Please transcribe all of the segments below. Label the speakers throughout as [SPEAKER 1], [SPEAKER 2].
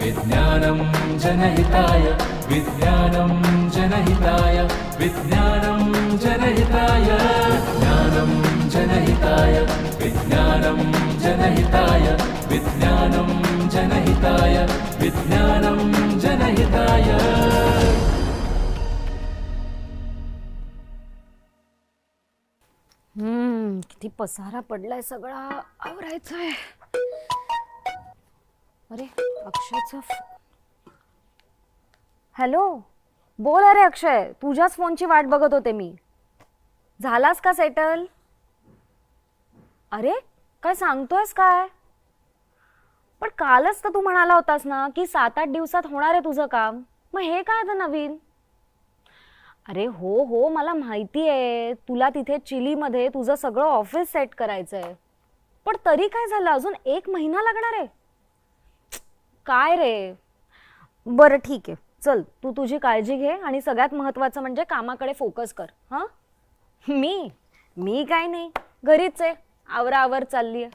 [SPEAKER 1] विज्ञानं जनहिताय विज्ञानं जनहिताय विज्ञानं जनहिताय. ज्ञानं जनहिताय विज्ञानं जनहिताय विज्ञानं जनहिताय विज्ञानं जनहिताय.
[SPEAKER 2] किती पसारा पडलाय सगळा. आवरायचा आहे अरे अक्षयचा हॅलो? बोल अरे अक्षय तुझ्याच फोनची वाट बघत होते मी. झालास का सेटल? अरे काय सांगतोयस काय? पण कालच तर तू म्हणाला होतास ना की सात आठ दिवसात होणार आहे तुझं काम. मग हे काय आता नवीन? अरे हो हो मला माहिती आहे. तुला तिथे चिलीमध्ये तुझं सगळं ऑफिस सेट करायचं आहे पण तरी काय झालं? अजून एक महिना लागणार आहे. काय रे? बरं ठीक आहे. चल तू तुझी काळजी घे आणि सगळ्यात महत्त्वाचं म्हणजे कामाकडे फोकस कर. हां? मी? मी काय नाही. घरीच आहे. आवरावर चालली आहे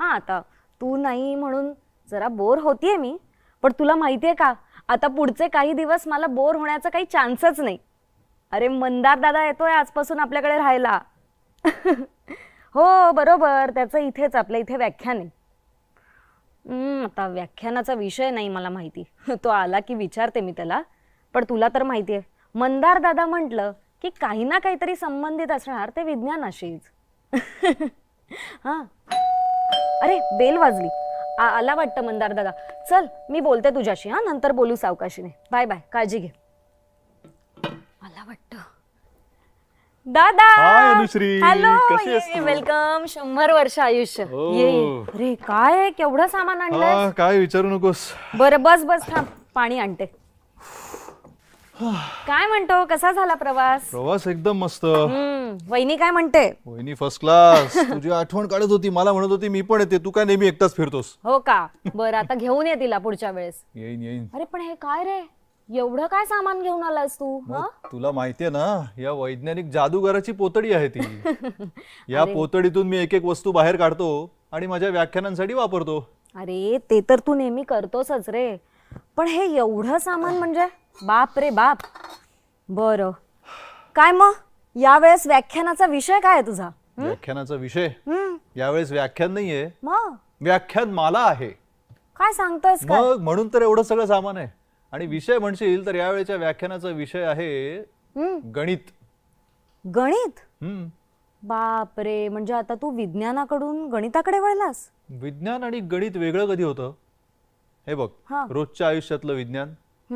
[SPEAKER 2] हां आता तू नाही म्हणून जरा बोर होतीये मी. पण तुला माहिती आहे का? आता पुढचे काही दिवस मला बोर होण्याचा काही चान्सच नाही. अरे मंदार दादा येतोय आजपासून आपल्याकडे राहायला. हो बरोबर. त्याचं इथेच आपल्या इथे व्याख्यान आहे. हम्म, आता व्याख्यानाचा विषय नाही मला माहिती. तो आला की विचारते मी त्याला. पण तुला तर माहिती आहे. मंदार दादा म्हटलं की काही ना काहीतरी संबंधित असणार ते विज्ञानाशीच. हां. अरे बेल वाजली. आ- आला वाटतं मंदार दादा. चल मी बोलते तुझ्याशी हा. नंतर बोलू सावकाशीने. बाय बाय काळजी घे. दादा!
[SPEAKER 3] हाय, अनुश्री.
[SPEAKER 2] हॅलो
[SPEAKER 3] कशी आहेस? तू?
[SPEAKER 2] वेलकम शंभर वर्ष आयुष्य.
[SPEAKER 3] हो.
[SPEAKER 2] ये अरे काय केवढं सामान आणलंय
[SPEAKER 3] हा काय विचारू नकोस.
[SPEAKER 2] बरं बस बस थांब. पाणी आणते. काय म्हणतो? कसा झाला प्रवास?
[SPEAKER 3] प्रवास एकदम मस्त.
[SPEAKER 2] हम्म वहिनी काय म्हणते?
[SPEAKER 3] वहिनी फर्स्ट क्लास तुझी आठवण काढत होती मला म्हणत होती मी पण येते. तू काय नेहमी एकटाच फिरतोस?
[SPEAKER 2] हो का? बरं आता घेऊन ये तिला पुढच्या वेळेस.
[SPEAKER 3] येईन येईन.
[SPEAKER 2] अरे पण हे काय रे? एवढं काय सामान घेऊन आलास तू
[SPEAKER 3] मग
[SPEAKER 2] हं?
[SPEAKER 3] तुला माहितीये ना या वैज्ञानिक जादूगाराची पोतडी आहे ती. या पोतडीतून मी एक एक वस्तू बाहेर काढतो आणि माझ्या व्याख्यानांसाठी वापरतो.
[SPEAKER 2] अरे ते तर तू नेहमी करतोसच रे. पण हे एवढं सामान म्हणजे? बाप रे बाप. बर. काय मग? यावेळेस व्याख्यानाचा विषय काय आहे तुझा
[SPEAKER 3] व्याख्यानाचा विषय?
[SPEAKER 2] हम्म
[SPEAKER 3] यावेळेस व्याख्यान नाहीये.
[SPEAKER 2] मग?
[SPEAKER 3] व्याख्यान माला आहे.
[SPEAKER 2] काय सांगतोयस काय?
[SPEAKER 3] मग म्हणून तर एवढं सगळं सामान आहे. आणि विषय म्हणशील तर यावेळेच्या व्याख्यानाचा विषय आहे गणित.
[SPEAKER 2] गणित? बाप रे म्हणजे आता तू विज्ञानाकडून गणिताकडे वळलास?
[SPEAKER 3] विज्ञान आणि गणित वेगळं कधी होतं? हे बघ. रोजच्या आयुष्यातलं विज्ञान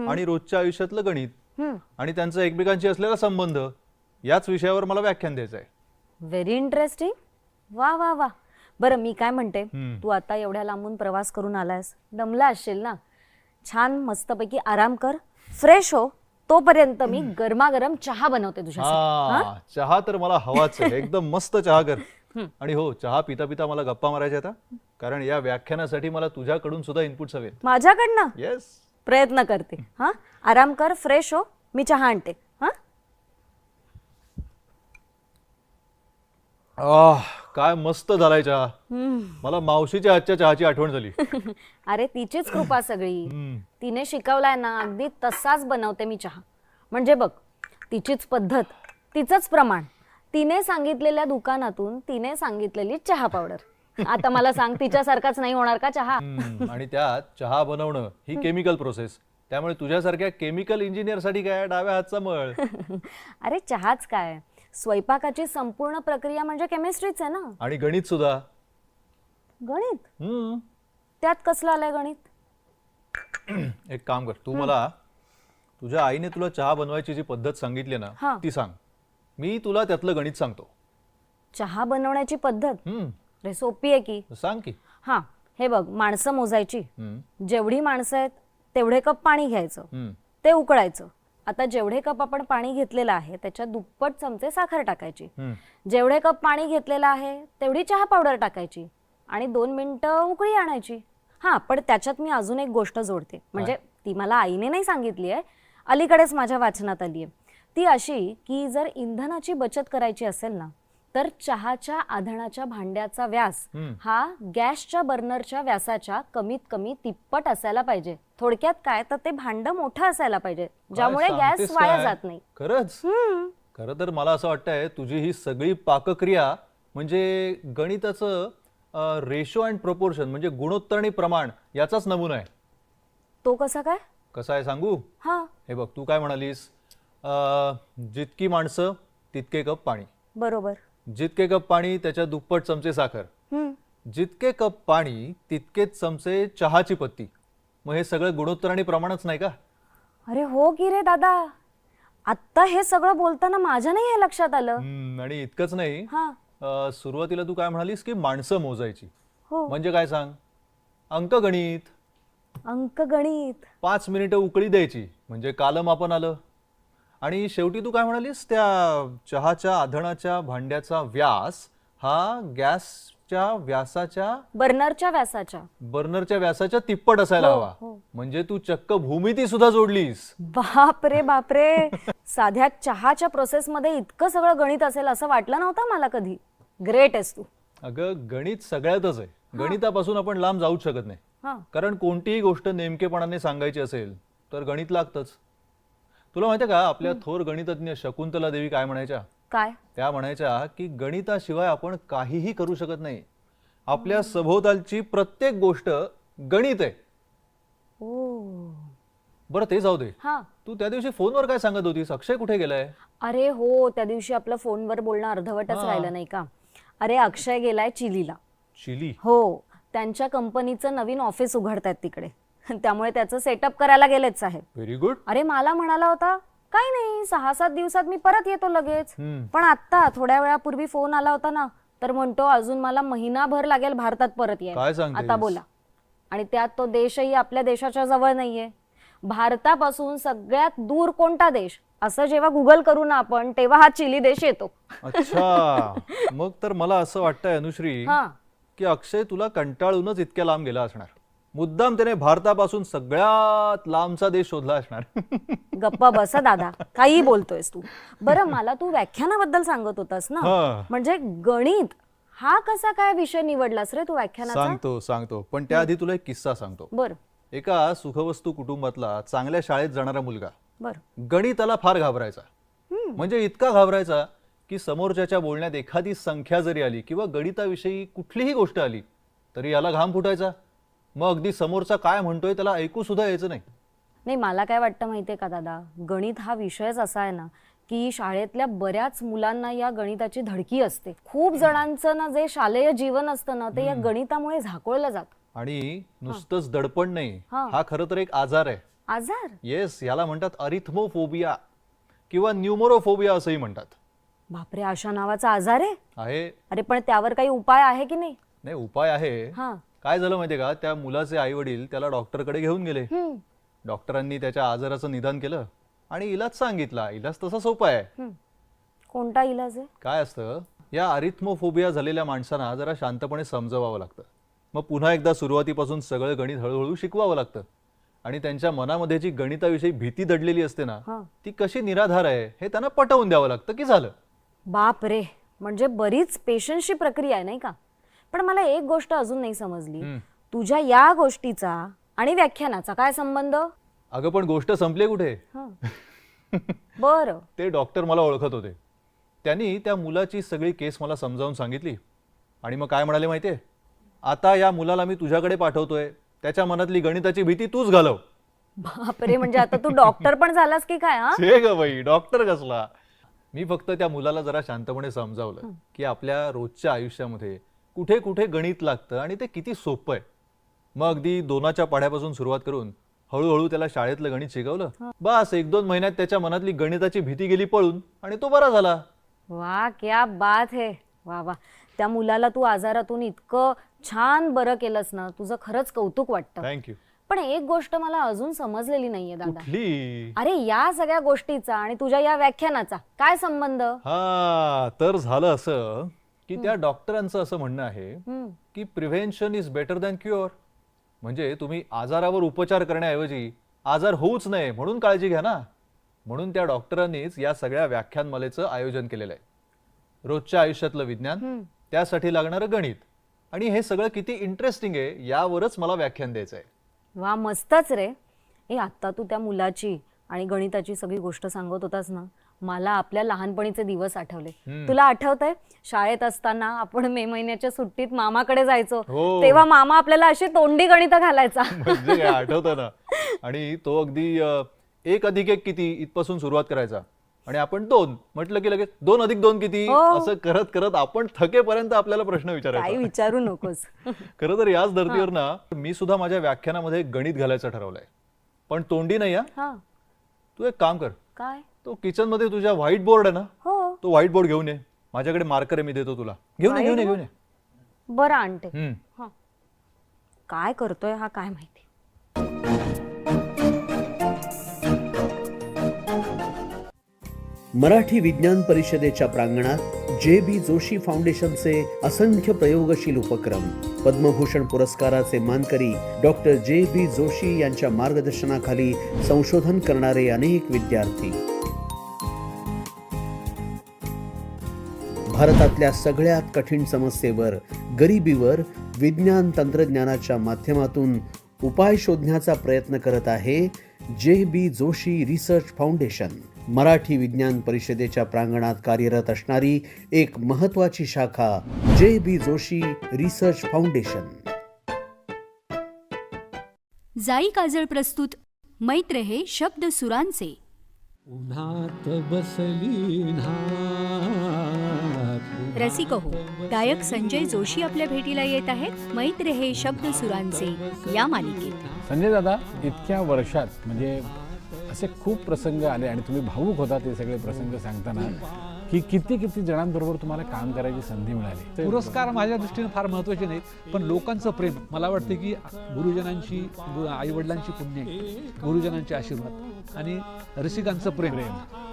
[SPEAKER 3] आणि रोजच्या आयुष्यातलं गणित आणि त्यांचा एकमेकांशी असलेला संबंध याच विषयावर मला व्याख्यान द्यायचं आहे.
[SPEAKER 2] व्हेरी इंटरेस्टिंग वा वा वा. बरं मी काय म्हणते. तू आता एवढ्या लांबून प्रवास करून आलायस. दमला असशील ना? छान मस्तपैकी आराम कर. फ्रेश हो. तोपर्यंत मी गरमागरम चहा बनवते तुझ्यासाठी.
[SPEAKER 3] हा चहा तर मला हवाच आहे. एकदम मस्त चहा कर. आणि हो चहा पिता पिता मला गप्पा मारायच्या आता कारण या व्याख्यानासाठी मला तुझ्याकडून सुद्धा इनपुट्स हवेत
[SPEAKER 2] माझ्याकडनं?
[SPEAKER 3] येस
[SPEAKER 2] प्रयत्न करते. हा? आराम कर फ्रेश हो. मी चहा आणते हा
[SPEAKER 3] आह काय मस्त झालाय चहा मला मावशीच्या हातच्या चहाची आठवण झाली.
[SPEAKER 2] अरे तिचीच कृपा सगळी.
[SPEAKER 3] हम्म.
[SPEAKER 2] तिने शिकवलाय ना अगदी तसाच बनवते मी चहा. म्हणजे बघ तिचीच पद्धत तिचंच प्रमाण. तिने सांगितलेल्या दुकानातून तिने सांगितलेली चहा पावडर. आता मला सांग तिच्यासारखाच नाही होणार का चहा?
[SPEAKER 3] हम्म, आणि त्यात चहा बनवणं ही केमिकल प्रोसेस त्यामुळे तुझ्यासारख्या केमिकल इंजिनियरसाठी काय डाव्या हातचा मळ?
[SPEAKER 2] अरे चहाच काय? स्वयंपाकाची संपूर्ण प्रक्रिया म्हणजे केमिस्ट्रीच आहे ना?
[SPEAKER 3] आणि गणित सुद्धा.
[SPEAKER 2] गणित?
[SPEAKER 3] हम्म.
[SPEAKER 2] त्यात कसलं आलंय गणित?
[SPEAKER 3] एक काम कर तू मला तुझ्या आईने तुला चहा बनवायची जी पद्धत सांगितली
[SPEAKER 2] हा.
[SPEAKER 3] ना ती सांग. मी तुला त्यातलं गणित सांगतो.
[SPEAKER 2] चहा बनवण्याची पद्धत?
[SPEAKER 3] हम्म.
[SPEAKER 2] रे सोपी आहे की.
[SPEAKER 3] सांग की.
[SPEAKER 2] हां हे बघ माणसं मोजायची.
[SPEAKER 3] हम्म.
[SPEAKER 2] जेवढी माणसं आहेत तेवढे कप पाणी घ्यायचं.
[SPEAKER 3] हम्म.
[SPEAKER 2] ते उकळायचं. आता जेवढे कप आपण पाणी घेतलेलं आहे त्याच्यात दुप्पट चमचे साखर टाकायची. जेवढे कप पाणी घेतलेलं आहे तेवढी चहा पावडर टाकायची आणि दोन मिनिटं उकळी आणायची. हां पण त्याच्यात मी अजून एक गोष्ट जोडते. म्हणजे ती मला आईने नाही सांगितली आहे अलीकडेच माझ्या वाचनात आली आहे. ती अशी की जर इंधनाची बचत करायची असेल ना तर चहाच्या आधणाच्या भांड्याचा व्यास. हा गॅसच्या बर्नरच्या व्यासाच्या कमीत कमी तिप्पट असायला पाहिजे. थोडक्यात काय? तर ते भांड मोठं असायला पाहिजे ज्यामुळे गॅस
[SPEAKER 3] सांगतेस
[SPEAKER 2] वाया
[SPEAKER 3] काय?
[SPEAKER 2] जात नाही.
[SPEAKER 3] खरंच?
[SPEAKER 2] हम्म.
[SPEAKER 3] खरं तर मला असं वाटतंय तुझी ही सगळी पाकक्रिया म्हणजे गणिताचं रेशो अँड प्रपोर्शन म्हणजे गुणोत्तर आणि प्रमाण याचाच नमुना आहे.
[SPEAKER 2] तो कसा काय?
[SPEAKER 3] कसं आहे सांगू?
[SPEAKER 2] हा.
[SPEAKER 3] हे बघ तू काय म्हणालीस? अं, जितकी माणसं तितके कप पाणी.
[SPEAKER 2] बरोबर.
[SPEAKER 3] जितके कप पाणी त्याच्या दुप्पट चमचे साखर.
[SPEAKER 2] हम्म.
[SPEAKER 3] जितके कप पाणी तितकेच चमचे चहाची पत्ती. मग हे सगळं गुणोत्तर आणि प्रमाणच नाही का?
[SPEAKER 2] अरे हो की रे दादा. आत्ता हे सगळं बोलताना माझ्या नाही हे लक्षात आलं.
[SPEAKER 3] हम्म, आणि इतकंच नाही.
[SPEAKER 2] हा.
[SPEAKER 3] अं, सुरुवातीला तू काय म्हणालीस की माणसं मोजायची.
[SPEAKER 2] हो.
[SPEAKER 3] म्हणजे काय सांग? अंकगणित
[SPEAKER 2] अंकगणित
[SPEAKER 3] पाच मिनिटं उकळी द्यायची म्हणजे कालमापन आलं. आणि शेवटी तू काय म्हणालीस? त्या चहाच्या आधणाच्या भांड्याचा व्यास हा गॅसच्या व्यासाच्या
[SPEAKER 2] बर्नरच्या व्यासाच्या.
[SPEAKER 3] बर्नरच्या व्यासाच्या तिप्पट असायला
[SPEAKER 2] हो,
[SPEAKER 3] हवा.
[SPEAKER 2] हो.
[SPEAKER 3] म्हणजे तू चक्क भूमिती सुद्धा जोडलीस.
[SPEAKER 2] बापरे बापरे. साध्या चहाच्या प्रोसेस मध्ये इतकं सगळं गणित असेल असं वाटलं नव्हतं मला कधी. ग्रेट आहेस तू.
[SPEAKER 3] अगं गणित सगळ्यातच आहे. गणितापासून आपण लांब जाऊच शकत नाही.
[SPEAKER 2] हा.
[SPEAKER 3] कारण कोणतीही गोष्ट नेमकेपणाने सांगायची असेल तर गणित लागतंच. तुला माहितीये का आपल्या थोर गणितज्ञ शकुंतला देवी काय म्हणायच्या?
[SPEAKER 2] काय?
[SPEAKER 3] त्या म्हणायच्या की गणिताशिवाय आपण काहीही करू शकत नाही. आपल्या सभोवतालची प्रत्येक गोष्ट गणित आहे.
[SPEAKER 2] ओ.
[SPEAKER 3] बरं ते जाऊ दे.
[SPEAKER 2] हा.
[SPEAKER 3] तू त्या दिवशी फोनवर काय सांगत होतीस? अक्षय कुठे गेलाय?
[SPEAKER 2] अरे हो त्या दिवशी आपलं फोनवर बोलणं अर्धवटच
[SPEAKER 3] हा.
[SPEAKER 2] राहिलं नाही का? अरे अक्षय गेलाय चिलीला.
[SPEAKER 3] चिली?
[SPEAKER 2] हो त्यांच्या कंपनीचं नवीन ऑफिस उघडतायत तिकडे. त्यामुळे त्याचं सेटअप करायला गेलेच साहेब.
[SPEAKER 3] व्हेरी गुड
[SPEAKER 2] अरे मला म्हणाला होता काही नाही सहा सात दिवसात मी परत येतो लगेच.
[SPEAKER 3] हम्म.
[SPEAKER 2] पण आत्ता थोड्या वेळापूर्वी फोन आला होता ना तर म्हणतो अजून मला महिनाभर लागेल भारतात परत
[SPEAKER 3] काय
[SPEAKER 2] यायला
[SPEAKER 3] सांगतेस?
[SPEAKER 2] आता बोला. आणि त्यात तो देशही आपल्या देशाच्या जवळ नाहीये. भारतापासून सगळ्यात दूर कोणता देश? असं जेव्हा गुगल करू ना आपण तेव्हा हा चिली देश येतो.
[SPEAKER 3] अच्छा. मग तर मला असं वाटतंय अनुश्री
[SPEAKER 2] हा.
[SPEAKER 3] की अक्षय तुला कंटाळूनच इतक्या लांब गेला असणार. मुद्दाम त्याने भारतापासून सगळ्यात लांबचा देश शोधला असणार.
[SPEAKER 2] गप्पा बसा दादा. काही बोलतोयस तू. बरं मला तू व्याख्यानाबद्दल सांगत होतास ना?
[SPEAKER 3] हा.
[SPEAKER 2] म्हणजे गणित हा कसा काय विषय निवडलास रे तू व्याख्यानाचा?
[SPEAKER 3] सांगतो सांगतो. पण त्याआधी तुला एक किस्सा सांगतो.
[SPEAKER 2] बर.
[SPEAKER 3] एका सुखवस्तू कुटुंबातला चांगल्या शाळेत जाणारा मुलगा
[SPEAKER 2] बर.
[SPEAKER 3] गणिताला फार घाबरायचा. म्हणजे इतका घाबरायचा की समोरच्याच्या बोलण्यात एखादी संख्या जरी आली किंवा गणिताविषयी कुठलीही गोष्ट आली तरी याला घाम फुटायचा. मग अगदी समोरचा काय म्हणतोय त्याला ऐकू सुद्धा यायचं नाही.
[SPEAKER 2] नाही मला काय वाटतं माहितीये का दादा? गणित हा विषयच असा आहे ना की शाळेतल्या बऱ्याच मुलांना या गणिताची धडकी असते. खूप जणांचं ना जे शालेय जीवन असतं ना ते या गणितामुळे झाकोळलं जातं.
[SPEAKER 3] आणि नुसतंच दडपण नाही.
[SPEAKER 2] हा.
[SPEAKER 3] हा खरं तर एक आजार आहे.
[SPEAKER 2] आजार?
[SPEAKER 3] येस याला म्हणतात अरिथमोफोबिया किंवा न्यूमरोफोबिया असंही म्हणतात.
[SPEAKER 2] बापरे अशा नावाचा आजार आहे?
[SPEAKER 3] आहे.
[SPEAKER 2] अरे पण त्यावर काही उपाय आहे की नाही?
[SPEAKER 3] नाही उपाय आहे.
[SPEAKER 2] हा.
[SPEAKER 3] काय झालं माहितीये का? त्या मुलाचे आई वडील त्याला डॉक्टरकडे घेऊन गेले. डॉक्टरांनी त्याच्या आजाराचं निदान केलं आणि इलाज सांगितला. इलाज तसा सोपा आहे.
[SPEAKER 2] कोणता इलाज आहे?
[SPEAKER 3] काय असतं? या अरिथमोफोबिया झालेल्या माणसांना जरा शांतपणे समजवावं लागतं. मग पुन्हा एकदा सुरुवातीपासून सगळं गणित हळूहळू शिकवावं लागतं. आणि त्यांच्या मनामध्ये जी गणिताविषयी भीती दडलेली असते ना. ती कशी निराधार आहे हे त्यांना पटवून द्यावं लागतं की झालं?
[SPEAKER 2] बाप रे म्हणजे बरीच पेशन्सची प्रक्रिया आहे नाही का? पण मला एक गोष्ट अजून नाही समजली.
[SPEAKER 3] हम्म.
[SPEAKER 2] तुझ्या या गोष्टीचा आणि व्याख्यानाचा काय संबंध?
[SPEAKER 3] अगं पण गोष्ट संपली कुठे.
[SPEAKER 2] बरं.
[SPEAKER 3] ते डॉक्टर मला ओळखत होते. त्यांनी त्या मुलाची सगळी केस मला समजावून सांगितली. आणि मग काय म्हणाले माहितीये? आता या मुलाला मी तुझ्याकडे पाठवतोय. त्याच्या मनातली गणिताची भीती तूच घालव.
[SPEAKER 2] बापरे म्हणजे आता तू डॉक्टर पण झालास की काय हा?
[SPEAKER 3] छे ग बाई डॉक्टर कसला? मी फक्त त्या मुलाला जरा शांतपणे समजावलं की आपल्या रोजच्या आयुष्यामध्ये कुठे कुठे गणित लागतं आणि ते किती सोपं आहे. मग अगदी दोनाच्या पाढ्यापासून सुरुवात करून हळूहळू त्याला शाळेतलं गणित शिकवलं. बस एक दोन महिन्यात त्याच्या मनातली गणिताची भीती गेली पळून आणि तो बरा झाला.
[SPEAKER 2] वा क्या बात है. वा वा. त्या मुलाला तू आजारातून इतकं छान बरं केलंस ना तुझं खरंच कौतुक वाटतं.
[SPEAKER 3] थँक्यू
[SPEAKER 2] पण एक गोष्ट मला अजून समजलेली नाहीये दादा.
[SPEAKER 3] कुठली?
[SPEAKER 2] अरे या सगळ्या गोष्टीचा आणि तुझ्या या व्याख्यानाचा काय संबंध?
[SPEAKER 3] हा तर झालं असं. की त्या डॉक्टरांचं असं म्हणणं आहे. की prevention is better than cure. म्हणजे तुम्ही आजारावर उपचार करण्याऐवजी आजार होऊच नये म्हणून काळजी घ्या ना. म्हणून त्या डॉक्टरांनीच या सगळ्या व्याख्यानमालेचं आयोजन केलेलं आहे. रोजच्या आयुष्यातलं विज्ञान त्यासाठी लागणारं गणित आणि हे सगळं किती इंटरेस्टिंग आहे यावरच मला व्याख्यान द्यायचं आहे.
[SPEAKER 2] वा मस्तच रे. ए आत्ता तू त्या मुलाची आणि गणिताची सगळी गोष्ट सांगत होतास ना. मला आपल्या लहानपणीचे दिवस आठवले. तुला आठवतंय? शाळेत असताना आपण मे महिन्याच्या सुट्टीत मामाकडे जायचो.
[SPEAKER 3] हो.
[SPEAKER 2] तेव्हा मामा आपल्याला अशी तोंडी गणित घालायचा.
[SPEAKER 3] म्हणजे आठवतं ना. आणि तो अगदी एक अधिक एक किती इथपासून सुरुवात करायचा. आणि आपण दोन म्हटलं की लगेच दोन अधिक दोन किती?
[SPEAKER 2] हो.
[SPEAKER 3] असं करत करत आपण थकेपर्यंत आपल्याला प्रश्न
[SPEAKER 2] काही
[SPEAKER 3] विचारायचा
[SPEAKER 2] विचारू नकोस.
[SPEAKER 3] खरं तर याच धर्तीवर ना मी सुद्धा माझ्या व्याख्यानामध्ये गणित घालायचं ठरवलंय. पण तोंडी नाही तू एक काम कर.
[SPEAKER 2] काय?
[SPEAKER 3] तो किचनमध्ये तुझ्या व्हाईट बोर्ड आहे ना
[SPEAKER 2] हो.
[SPEAKER 3] तो व्हाईट बोर्ड घेऊन ये. माझ्याकडे मार्कर आहे मी देतो तुला. घेऊन ये घेऊन ये घेऊन ये.
[SPEAKER 2] बरं आणते
[SPEAKER 3] हम्म.
[SPEAKER 2] काय करतोय हा काय माहिती?
[SPEAKER 4] मराठी विज्ञान परिषदेच्या प्रांगणात जे बी जोशी फाउंडेशनचे असंख्य प्रयोगशील उपक्रम पद्मभूषण पुरस्काराचे मानकरी डॉक्टर जे बी जोशी यांच्या मार्गदर्शनाखाली संशोधन करणारे अनेक विद्यार्थी. भारतातल्या सगळ्यात कठीण समस्येवर गरिबीवर विज्ञान तंत्रज्ञानाच्या माध्यमातून उपाय शोधण्याचा प्रयत्न करत आहे J B Joshi research foundation. Marathi विज्ञान परिषदेच्या प्रांगणात कार्यरत असणारी एक महत्वाची शाखा जे बी जोशी रिसर्च फाउंडेशन.
[SPEAKER 5] जाई काजळ प्रस्तुत मैत्र हे शब्द सुरांचे.
[SPEAKER 1] उन्हात बसली नाथ
[SPEAKER 5] रसिक हो. गायक संजय जोशी आपल्या भेटीला येत आहेत. मैत्र हे शब्द सुरांचे या मालिकेत.
[SPEAKER 6] संजय दादा इतक्या वर्षात म्हणजे असे खूप प्रसंग आले आणि तुम्ही भावूक होता ते सगळे प्रसंग सांगताना. की किती किती जणांबरोबर तुम्हाला काम करायची संधी मिळाली?
[SPEAKER 7] पुरस्कार माझ्या दृष्टीने फार महत्त्वाचे नाहीत पण लोकांचं प्रेम. मला वाटते की गुरुजनांची आई वडिलांची पुण्य गुरुजनांचे आशीर्वाद आणि रसिकांचं प्रेम.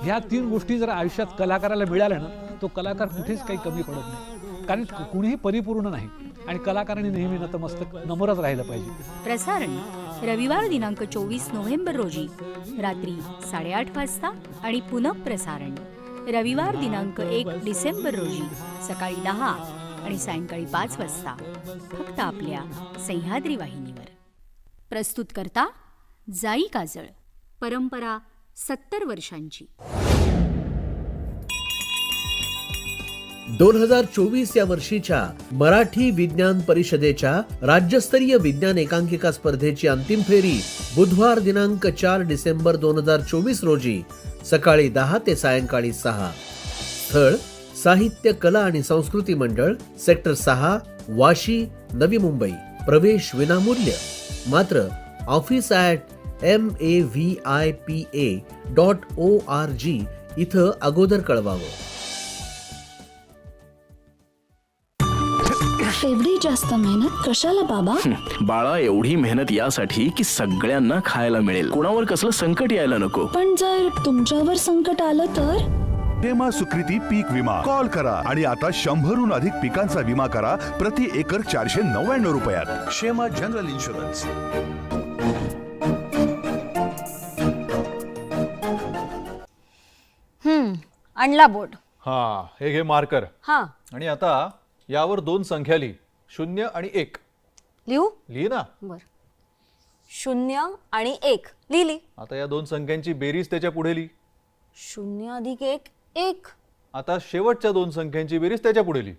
[SPEAKER 7] ह्या तीन गोष्टी जर आयुष्यात कलाकाराला मिळाल्या ना तो कलाकार कुठेच काही कमी पडत नाही. कारण कुणीही परिपूर्ण नाही आणि कलाकाराने नेहमी नतमस्तक नमरच राहिलं पाहिजे.
[SPEAKER 5] प्रसारण रविवार दिनांक चोवीस नोव्हेंबर रोजी रात्री साडेआठ वाजता आणि पुनःप्रसारण रविवार दिनांक एक डिसेंबर रोजी सकाळी दहा आणि सायंकाळी पाच वाजता फक्त आपल्या सह्याद्री वाहिनीवर. प्रस्तुत करता जाई काजळ परंपरा सत्तर वर्षांची.
[SPEAKER 4] दोन हजार चोवीस या वर्षीच्या मराठी विज्ञान परिषदेच्या राज्यस्तरीय विज्ञान एकांकिका स्पर्धेची अंतिम फेरी बुधवार दिनांक चार डिसेंबर दोन हजार चोवीस रोजी सकाळी दहा ते सायंकाळी सहा. स्थळ साहित्य कला आणि संस्कृती मंडळ सेक्टर सहा वाशी नवी मुंबई. प्रवेश विनामूल्य. मात्र office at M A V I P A dot O R G इथं अगोदर कळवावं.
[SPEAKER 8] एवढी जास्त मेहनत कशाला बाबा?
[SPEAKER 9] बाळा एवढी मेहनत यासाठी की सगळ्यांना खायला मिळेल. कोणावर कसलं संकट यायला नको.
[SPEAKER 8] पण जर तुमच्यावर संकट आलं तर?
[SPEAKER 10] हेमा सुकृती पीक विमा. कॉल करा आणि आता शंभरहून अधिक पिकांचा विमा करा प्रति एकर चारशे नव्याण्णव रुपयात. शेमा जनरल इन्शुरन्स.
[SPEAKER 2] हम्म आणला बोर्ड.
[SPEAKER 3] हा हे घे मार्कर.
[SPEAKER 2] हा.
[SPEAKER 3] आणि आता यावर दोन संख्या लिही. शून्य आणि एक.
[SPEAKER 2] लिहू?
[SPEAKER 3] लिही ना.
[SPEAKER 2] बर. शून्य आणि एक. लिहिली
[SPEAKER 3] आता या दोन संख्यांची बेरीज त्याच्या पुढे लिही.
[SPEAKER 2] शून्य अधिक एक एक.
[SPEAKER 3] आता शेवटच्या दोन संख्यांची बेरीज त्याच्या पुढे लिही.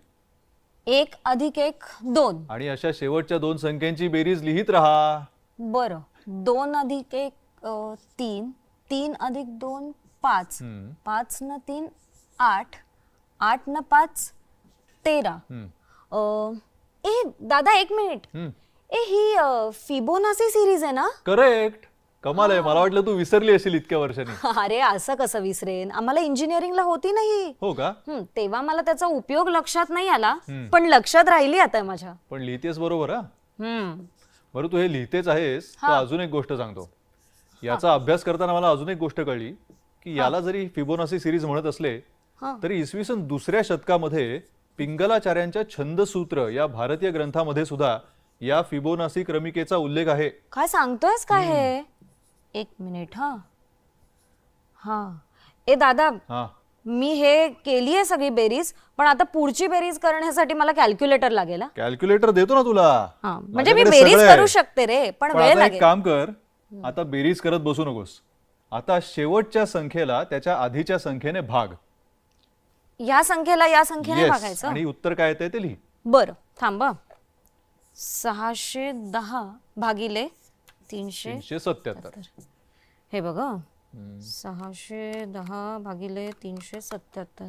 [SPEAKER 2] एक अधिक एक दोन.
[SPEAKER 3] आणि अशा शेवटच्या दोन संख्यांची बेरीज लिहित राहा.
[SPEAKER 2] बरं. दोन अधिक एक अ, तीन. तीन अधिक दोन पाच. पाच न तीन आठ. आठ न पाच तेरा. अ, ए दादा एक मिनिट. ए ही फिबोनासी सिरीज आहे ना?
[SPEAKER 3] करेक्ट. कमाल आहे. मला वाटलं तू विसरली असेल इतक्या वर्षांनी.
[SPEAKER 2] अरे असं कसं विसरेन? आम्हाला इंजिनिअरिंगला होती नाही
[SPEAKER 3] हो. का?
[SPEAKER 2] हं, तेव्हा मला त्याचा उपयोग लक्षात नाही आला पण लक्षात राहिली आता माझ्या.
[SPEAKER 3] पण लिहितेस बरोबर हा?
[SPEAKER 2] हम्म.
[SPEAKER 3] बरं तू हे लिहितेच आहेस तर अजून एक गोष्ट सांगतो. याचा अभ्यास करताना मला अजून एक गोष्ट कळली की याला जरी फिबोनासी सिरीज म्हणत असले तरी इसवी सन दुसऱ्या शतकामध्ये पिंगलाचार्यांच्या छंदसूत्र या भारतीय ग्रंथामध्ये सुद्धा या फिबोनासी क्रमिकेचा उल्लेख आहे.
[SPEAKER 2] काय सांगतोयस काय हे? एक मिनिट हा. हा. ए दादा
[SPEAKER 3] हा.
[SPEAKER 2] मी हे केली आहे सगळी बेरीज पण आता पुढची बेरीज करण्यासाठी मला कॅल्क्युलेटर लागेल हा.
[SPEAKER 3] कॅल्क्युलेटर देतो ना तुला.
[SPEAKER 2] हा. म्हणजे मी
[SPEAKER 3] माझ्याकडे
[SPEAKER 2] बेरीज
[SPEAKER 3] सगळं आहे.
[SPEAKER 2] करू शकते रे पण
[SPEAKER 3] पण
[SPEAKER 2] वेळ
[SPEAKER 3] आता एक
[SPEAKER 2] लागेल.
[SPEAKER 3] काम कर आता बेरीज करत बसू नकोस. आता शेवटच्या संख्येला त्याच्या आधीच्या संख्येने भाग.
[SPEAKER 2] या संख्येला या संख्येने
[SPEAKER 3] Yes.
[SPEAKER 2] बघायचं.
[SPEAKER 3] आणि उत्तर काय येते ते लिही.
[SPEAKER 2] बरं थांबा सहाशे दहा भागिले तीनशे
[SPEAKER 3] तीनशे सत्याहत्तर.
[SPEAKER 2] हे बघ हं. सहाशे दहा भागिले तीनशे सत्याहत्तर.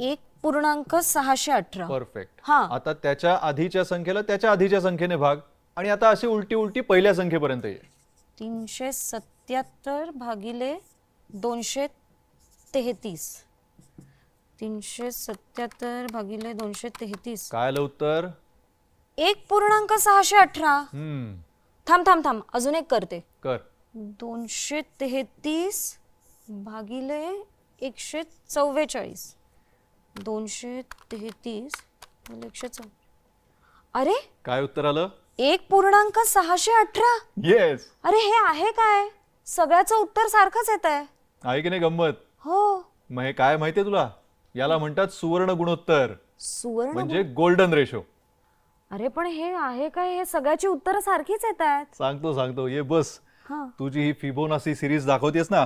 [SPEAKER 2] एक पूर्णांक सहाशे अठरा.
[SPEAKER 3] परफेक्ट
[SPEAKER 2] हा.
[SPEAKER 3] आता त्याच्या आधीच्या संख्येला त्याच्या आधीच्या संख्येने भाग. आणि आता अशी उलटी उलटी पहिल्या संख्येपर्यंत ये.
[SPEAKER 2] तीनशे सत्याहत्तर भागिले दोनशे तेहतीस. तीनशे सत्याहत्तर भागिले दोनशे तेहतीस.
[SPEAKER 3] काय आलं उत्तर?
[SPEAKER 2] एक पूर्णांक सहाशे अठरा.
[SPEAKER 3] हम्म.
[SPEAKER 2] थांब थांब थांब. अजून एक करते.
[SPEAKER 3] कर.
[SPEAKER 2] दोनशे तेहतीस भागिले एकशे चव्वेचाळीस. दोनशे तेहतीस भागिले एकशे चौ अरे
[SPEAKER 3] काय उत्तर आलं?
[SPEAKER 2] एक पूर्णांक सहाशे अठरा?
[SPEAKER 3] येस
[SPEAKER 2] अरे हे आहे काय? सगळ्याचं उत्तर सारखंच येत आहे
[SPEAKER 3] आहे की नाही गंमत?
[SPEAKER 2] हो.
[SPEAKER 3] मग हे काय माहितीये तुला? याला म्हणतात सुवर्ण गुणोत्तर.
[SPEAKER 2] सुवर्ण
[SPEAKER 3] म्हणजे गोल्डन रेशो
[SPEAKER 2] अरे पण हे आहे काय? हे सगळ्याची उत्तरं सारखीच येत आहेत
[SPEAKER 3] सांगतो सांगतो. ये बस.
[SPEAKER 2] हा.
[SPEAKER 3] तुझी ही फिबोनासी सिरीज दाखवतेस ना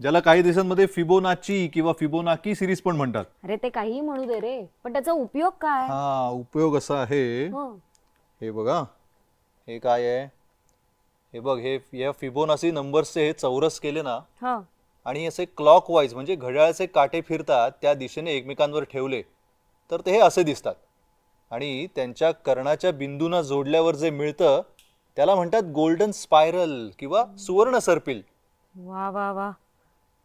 [SPEAKER 3] ज्याला काही देशांमध्ये फिबोनाची किंवा फिबोनाकी सिरीज पण म्हणतात.
[SPEAKER 2] अरे ते काहीही म्हणू दे रे पण त्याचा उपयोग काय?
[SPEAKER 3] हा उपयोग असा आहे.
[SPEAKER 2] हं.
[SPEAKER 3] हे बघा. हे काय आहे? हे बघ हे या फिबोनासी नंबर्सचे हे चौरस केले ना
[SPEAKER 2] हा.
[SPEAKER 3] आणि असे क्लॉक वाईज म्हणजे घड्याळाचे काटे फिरतात त्या दिशेने एकमेकांवर ठेवले तर ते हे असे दिसतात. आणि त्यांच्या कर्णाच्या बिंदूंना जोडल्यावर जे मिळतं त्याला म्हणतात गोल्डन स्पायरल किंवा सुवर्ण सर्पिल
[SPEAKER 2] वा वा वा.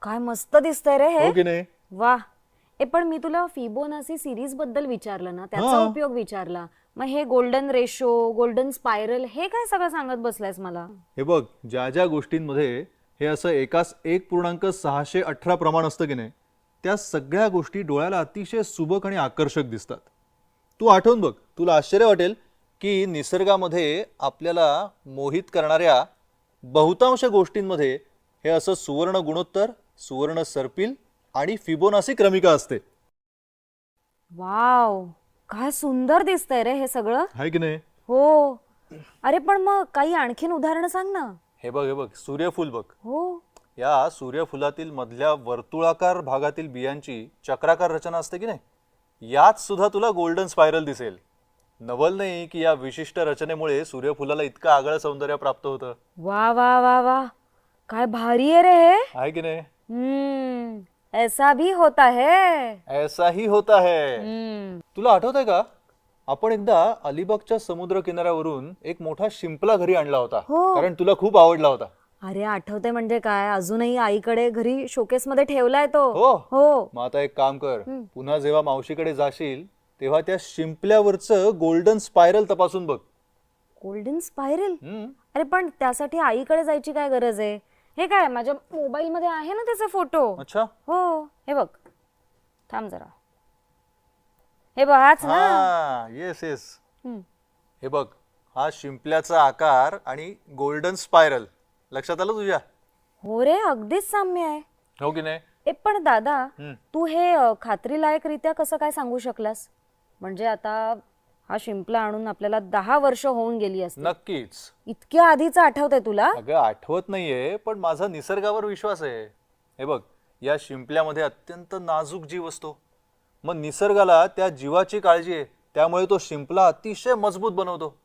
[SPEAKER 2] काय मस्त दिसतंय रे हे.
[SPEAKER 3] हो की नाही?
[SPEAKER 2] वा. ए पण मी तुला फिबोनासी सिरीजबद्दल विचारलं ना त्याचा
[SPEAKER 3] हा.
[SPEAKER 2] उपयोग विचारला. मग हे गोल्डन रेशो गोल्डन स्पायरल हे काय सगळं सांगत बसलायस मला?
[SPEAKER 3] हे बघ ज्या ज्या गोष्टींमध्ये हे असं एकाच एक पूर्णांक सहाशे अठरा प्रमाण असतं की नाही? त्या सगळ्या गोष्टी डोळ्याला अतिशय सुबक आणि आकर्षक दिसतात. तू आठवून बघ तुला आश्चर्य वाटेल की निसर्गामध्ये आपल्याला मोहित करणाऱ्या बहुतांश गोष्टींमध्ये हे असं सुवर्ण गुणोत्तर सुवर्ण सर्पिल आणि फिबोनासी क्रमिका असते.
[SPEAKER 2] वाव! काय सुंदर दिसतंय रे हे सगळं.
[SPEAKER 3] आहे की नाही?
[SPEAKER 2] हो. अरे पण मग काही आणखीन उदाहरणं सांग ना.
[SPEAKER 3] हे बघ हे बघ सूर्यफूल बघ.
[SPEAKER 2] हो.
[SPEAKER 3] या सूर्यफुलातील मधल्या वर्तुळाकार भागातील बियांची चक्राकार रचना असते की नाही? यात सुद्धा तुला गोल्डन स्पायरल दिसेल. नवल नाही की या विशिष्ट रचनेमुळे सूर्यफुलाला इतकं आगळं सौंदर्य प्राप्त होतं.
[SPEAKER 2] वा वा वा वा. काय भारी आहे रे हे.
[SPEAKER 3] आहे की नाही?
[SPEAKER 2] हम्म ऐसा भी होता है.
[SPEAKER 3] ऐसाही होता है.
[SPEAKER 2] हम्म.
[SPEAKER 3] तुला आठवत आहे का? आपण एकदा अलिबागच्या समुद्र किनाऱ्यावरून एक मोठा शिंपला घरी आणला होता.
[SPEAKER 2] हो.
[SPEAKER 3] कारण तुला खूप आवडला होता.
[SPEAKER 2] अरे आठवते म्हणजे काय? अजूनही आईकडे घरी शोकेस मध्ये ठेवलाय तो.
[SPEAKER 3] हो.
[SPEAKER 2] हो.
[SPEAKER 3] मग आता एक काम कर. पुन्हा जेव्हा मावशीकडे जाशील तेव्हा त्या शिंपल्यावरचं गोल्डन स्पायरल तपासून बघ.
[SPEAKER 2] गोल्डन स्पायरल
[SPEAKER 3] हम्म.
[SPEAKER 2] अरे पण त्यासाठी आईकडे जायची काय गरज आहे? हे काय माझ्या मोबाईल मध्ये आहे ना त्याचे फोटो
[SPEAKER 3] अच्छा.
[SPEAKER 2] हो. हे बघ. थांब जरा. हे बघ हाच ना.
[SPEAKER 3] हा येस येस
[SPEAKER 2] हम्म.
[SPEAKER 3] हे बघ हा शिंपल्याचा आकार आणि गोल्डन स्पायरल लक्षात आलं तुझ्या?
[SPEAKER 2] हो रे अगदीच साम्य आहे.
[SPEAKER 3] हो की नाही?
[SPEAKER 2] ए पण दादा
[SPEAKER 3] हम्म.
[SPEAKER 2] तू हे अ, खात्रीलायकरित्या कसं काय सांगू शकलास? म्हणजे आता हा शिंपला आणून आपल्याला दहा वर्ष होऊन गेली असते
[SPEAKER 3] नक्कीच.
[SPEAKER 2] इतक्या आधीचं आठवतंय तुला?
[SPEAKER 3] अगं आठवत नाहीये पण माझा निसर्गावर विश्वास आहे. हे बघ या शिंपल्यामध्ये अत्यंत नाजूक जीव असतो. मग निसर्गाला त्या जीवाची काळजी आहे. त्यामुळे तो शिंपला अतिशय मजबूत बनवतो.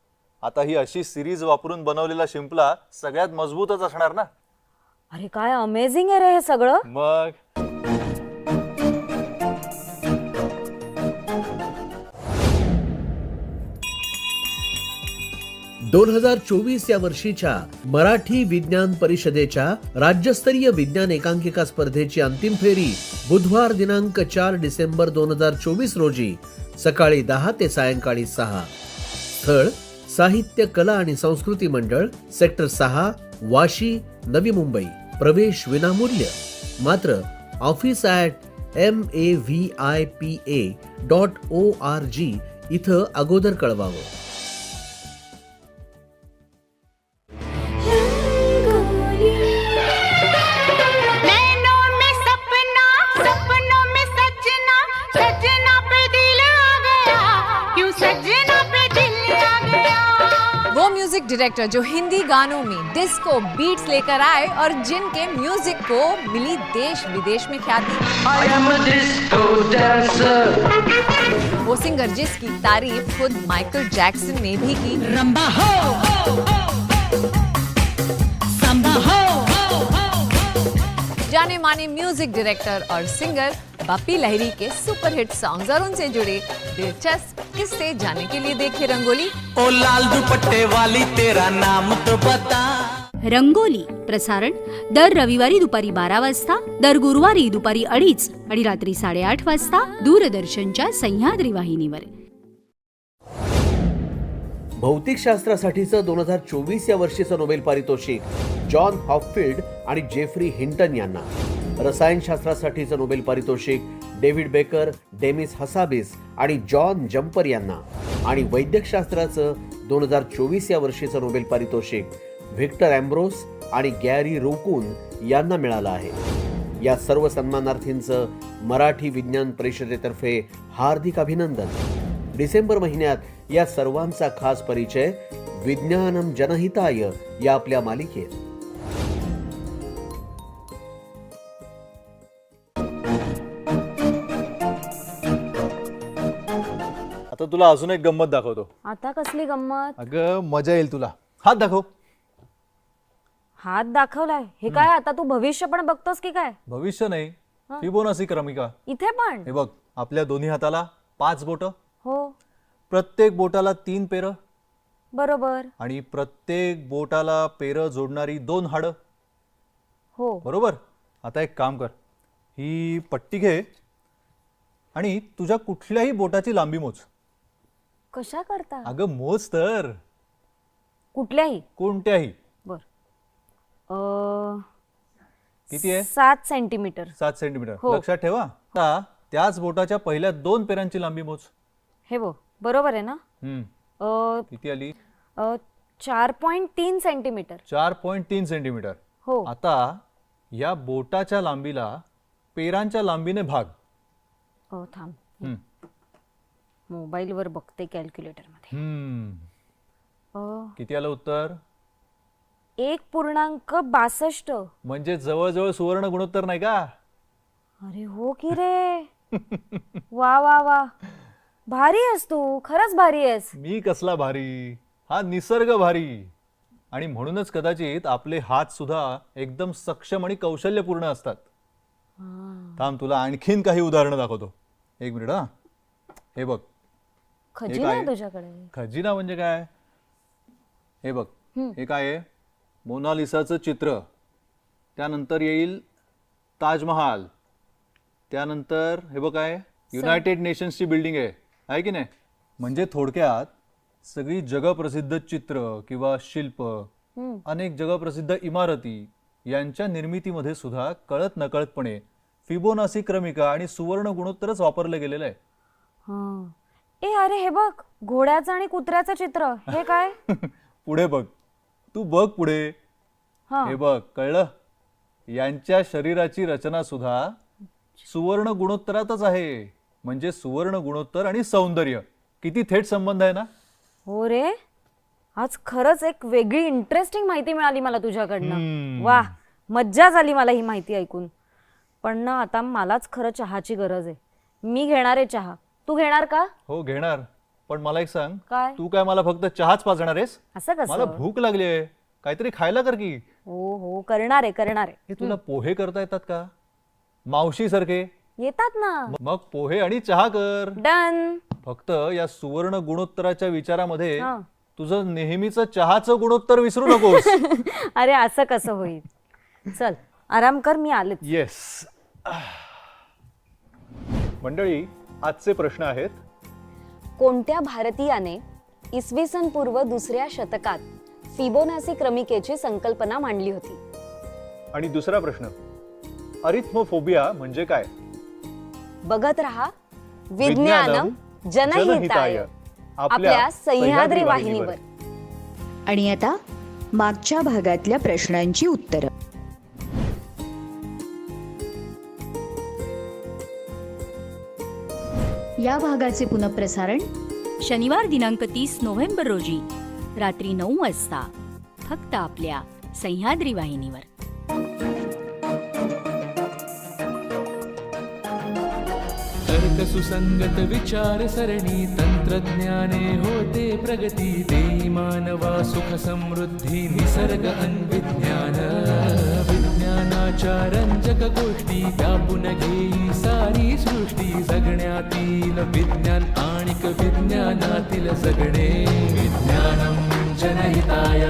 [SPEAKER 3] आता ही अशी सिरीज वापरून बनवलेला शिंपला सगळ्यात मजबूतच असणार ना?
[SPEAKER 2] अरे काय अमेझिंग आहे रे हे सगळं.
[SPEAKER 3] मग?
[SPEAKER 4] दोन हजार चोवीस या वर्षीच्या मराठी विज्ञान परिषदेच्या राज्यस्तरीय विज्ञान एकांकिका स्पर्धेची अंतिम फेरी बुधवार दिनांक चार डिसेंबर दोन हजार चोवीस रोजी सकाळी दहा ते सायंकाळी सहा. स्थळ साहित्य कला आणि संस्कृती मंडळ सेक्टर सहा वाशी नवी मुंबई. प्रवेश विनामूल्य. मात्र office at M A V I P A dot O R G इथं अगोदर कळवावं.
[SPEAKER 11] डायरेक्टर जो हिंदी गानों में डिस्को बीट्स लेकर आए और जिनके म्यूज़िक को मिली देश विदेश में ख्याति। वो सिंगर जिसकी तारीफ़ खुद माइकल जैक्सन ने भी की।
[SPEAKER 12] रंबा हो संबा हो
[SPEAKER 11] जाने माने म्यूज़िक डायरेक्टर और सिंगर बप्पी लहरी के सुपरहिट सॉन्ग्स और उनसे जुड़े दिलचस्प किस्से जानने के लिए देखिए रंगोली।
[SPEAKER 1] ओ लाल दुपट्टे वाली तेरा नाम तो बता।
[SPEAKER 5] रंगोली प्रसारण दर रविवारी दुपारी बारा वाजता दर गुरुवारी दुपारी अडीच आणि रात्री साडेआठ वाजता दूरदर्शनच्या सह्याद्री वाहिनीवर.
[SPEAKER 4] भौतिकशास्त्रासाठीचं दोन हजार चोवीस या वर्षीचं नोबेल पारितोषिक जॉन हॉपफिल्ड आणि जेफ्री हिंटन यांना. रसायनशास्त्रासाठीचं नोबेल पारितोषिक डेव्हिड बेकर डेमिस हसाबिस आणि जॉन जम्पर यांना. आणि वैद्यकशास्त्राचं दोन हजार चोवीस या वर्षीचं नोबेल पारितोषिक व्हिक्टर अँब्रोस आणि गॅरी रोकून यांना मिळालं आहे. या सर्व सन्मानार्थींचं मराठी विज्ञान परिषदेतर्फे हार्दिक अभिनंदन. डिसेंबर महिन्यात या सर्वांचा खास परिचय विज्ञानम जनहिताय या आपल्या मालिकेत.
[SPEAKER 3] तुला अजून एक गंमत दाखवतो.
[SPEAKER 2] आता कसली गंमत?
[SPEAKER 3] अगं मजा येईल तुला. हात दाखव.
[SPEAKER 2] हात दाखवलाय? हे काय आता तू भविष्य पण बघतोस की काय?
[SPEAKER 3] भविष्य नाही. फिबोनाची क्रमिका.
[SPEAKER 2] इथे पण?
[SPEAKER 3] हे बघ आपल्या दोन्ही हाताला पाच बोट.
[SPEAKER 2] हो.
[SPEAKER 3] प्रत्येक बोटाला तीन पेरं.
[SPEAKER 2] बरोबर.
[SPEAKER 3] आणि प्रत्येक बोटाला पेरं जोडणारी दोन हाडं.
[SPEAKER 2] हो.
[SPEAKER 3] बरोबर? आता एक काम कर. ही पट्टी घे आणि तुझ्या कुठल्याही बोटाची लांबी मोज.
[SPEAKER 2] कशा करता?
[SPEAKER 3] अगं मोज तर.
[SPEAKER 2] कुठल्याही?
[SPEAKER 3] कोणत्याही?
[SPEAKER 2] बर. अं,
[SPEAKER 3] किती आहे?
[SPEAKER 2] सात सेंटीमीटर
[SPEAKER 3] सात सेंटीमीटर
[SPEAKER 2] हो.
[SPEAKER 3] लक्षात ठेवा. आता त्याच बोटाच्या पहिल्या दोन पेरांची लांबी मोज.
[SPEAKER 2] हे बो बरोबर आहे ना?
[SPEAKER 3] हम्म,
[SPEAKER 2] अं,
[SPEAKER 3] किती आली?
[SPEAKER 2] अं, चार पॉईंट तीन सेंटीमीटर
[SPEAKER 3] चार पॉईंट तीन सेंटीमीटर
[SPEAKER 2] हो.
[SPEAKER 3] आता या बोटाच्या लांबीला पेरांच्या लांबीने भाग.
[SPEAKER 2] अं, थांब.
[SPEAKER 3] हम्म.
[SPEAKER 2] मोबाईलवर बघते कॅल्क्युलेटरमध्ये
[SPEAKER 3] हम्म,
[SPEAKER 2] अं,
[SPEAKER 3] किती आलं उत्तर?
[SPEAKER 2] एक पूर्णांक बासष्ट.
[SPEAKER 3] म्हणजे जवळजवळ सुवर्ण गुणोत्तर नाही का?
[SPEAKER 2] अरे हो की रे. वा वा वा. भारी आहेस तू. खरंच भारी आहेस.
[SPEAKER 3] मी कसला भारी? हा निसर्ग भारी. आणि म्हणूनच कदाचित आपले हात सुद्धा एकदम सक्षम आणि कौशल्यपूर्ण असतात. थांब तुला आणखीन काही उदाहरणं दाखवतो. एक मिनिट हा. हे बघ.
[SPEAKER 2] खजिना? आहे. तुझ्याकडे.
[SPEAKER 3] खजिना म्हणजे काय? हे बघ. हे काय आहे मोनालिसाचं चित्र. त्यानंतर येईल ताजमहाल. त्यानंतर हे बघ काय? युनायटेड नेशन्सची बिल्डिंग आहे. आहे की नाही? म्हणजे थोडक्यात सगळी जगप्रसिद्ध चित्र किंवा शिल्प अनेक जगप्रसिद्ध इमारती यांच्या निर्मितीमध्ये सुद्धा कळत नकळतपणे फिबोनासी क्रमिका आणि सुवर्ण गुणोत्तरच वापरलं गेलेलं आहे.
[SPEAKER 2] ए अरे हे बघ घोड्याचं आणि कुत्र्याचं चित्र हे काय?
[SPEAKER 3] पुढे बघ. तू बघ पुढे.
[SPEAKER 2] हा.
[SPEAKER 3] हे बघ कळलं? यांच्या शरीराची रचना सुद्धा सुवर्ण गुणोत्तरातच आहे. म्हणजे सुवर्ण गुणोत्तर आणि सौंदर्य. किती थेट संबंध आहे ना?
[SPEAKER 2] हो रे. आज खरंच एक वेगळी इंटरेस्टिंग माहिती मिळाली मला तुझ्याकडनं.
[SPEAKER 3] हम्म.
[SPEAKER 2] वा मज्जा झाली मला ही माहिती ऐकून. पण ना आता मलाच खरं चहाची गरज आहे. मी घेणार आहे चहा. तू घेणार का?
[SPEAKER 3] हो घेणार. पण मला एक सांग
[SPEAKER 2] काय?
[SPEAKER 3] तू काय मला फक्त चहाच पाजणार आहेस?
[SPEAKER 2] असं
[SPEAKER 3] मला
[SPEAKER 2] कसं
[SPEAKER 3] भूक लागली आहे. काहीतरी खायला कर की.
[SPEAKER 2] हो हो करणार आहे करणार आहे.
[SPEAKER 3] हे तुला पोहे करता येतात का? मावशी सारखे
[SPEAKER 2] येतात ना.
[SPEAKER 3] मग पोहे आणि चहा कर.
[SPEAKER 2] डन.
[SPEAKER 3] फक्त या सुवर्ण गुणोत्तराच्या विचारामध्ये
[SPEAKER 2] हा.
[SPEAKER 3] तुझं नेहमीच चहाचं गुणोत्तर विसरू नकोस.
[SPEAKER 2] अरे असं कसं होईल? चल आराम कर मी आलेच.
[SPEAKER 3] येस मंडळी आजचे प्रश्न आहेत.
[SPEAKER 2] कोणत्या भारतीयाने इसवी सन पूर्व दुसऱ्या शतकात फिबोनासी क्रमिकेची संकल्पना मांडली होती?
[SPEAKER 3] आणि दुसरा प्रश्न अरिथमोफोबिया म्हणजे काय?
[SPEAKER 2] बघत रहा. विज्ञानम जनहिताय. आपल्या सह्याद्री वाहिनीवर.
[SPEAKER 5] आणि आता मागच्या भागातल्या प्रश्नांची उत्तरं. या भागाचे पुनःप्रसारण शनिवार दिनांक तीस नोव्हेंबर रोजी रात्री नऊ वाजता फक्त आपल्या सह्याद्री वाहिनीवर.
[SPEAKER 1] तर्क सुसंगत विचार सरणी तंत्रज्ञाने होते प्रगती देई मानवा सुख समृद्धी निसर्ग अन्विज्ञ रंजक गोष्टी व्यापून घेई सारी सृष्टी. जगण्यातील विज्ञान आणिक विज्ञानातील जगणे. विज्ञानम जनहिताय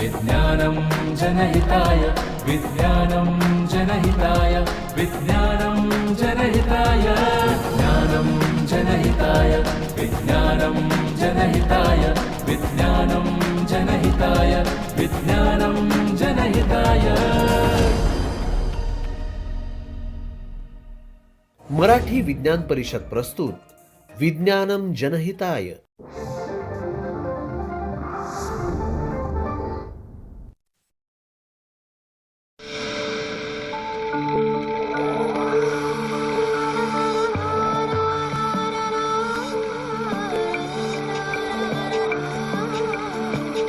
[SPEAKER 1] विज्ञानम जनहिताय विज्ञानम जनहिताय विज्ञानम जनहिताय. विज्ञानम जनहिताय विज्ञानम जनहिताय विज्ञानम जनहिताय विज्ञानम जनहिताय.
[SPEAKER 4] मराठी विज्ञान परिषद प्रस्तुत विज्ञानम जनहिताय.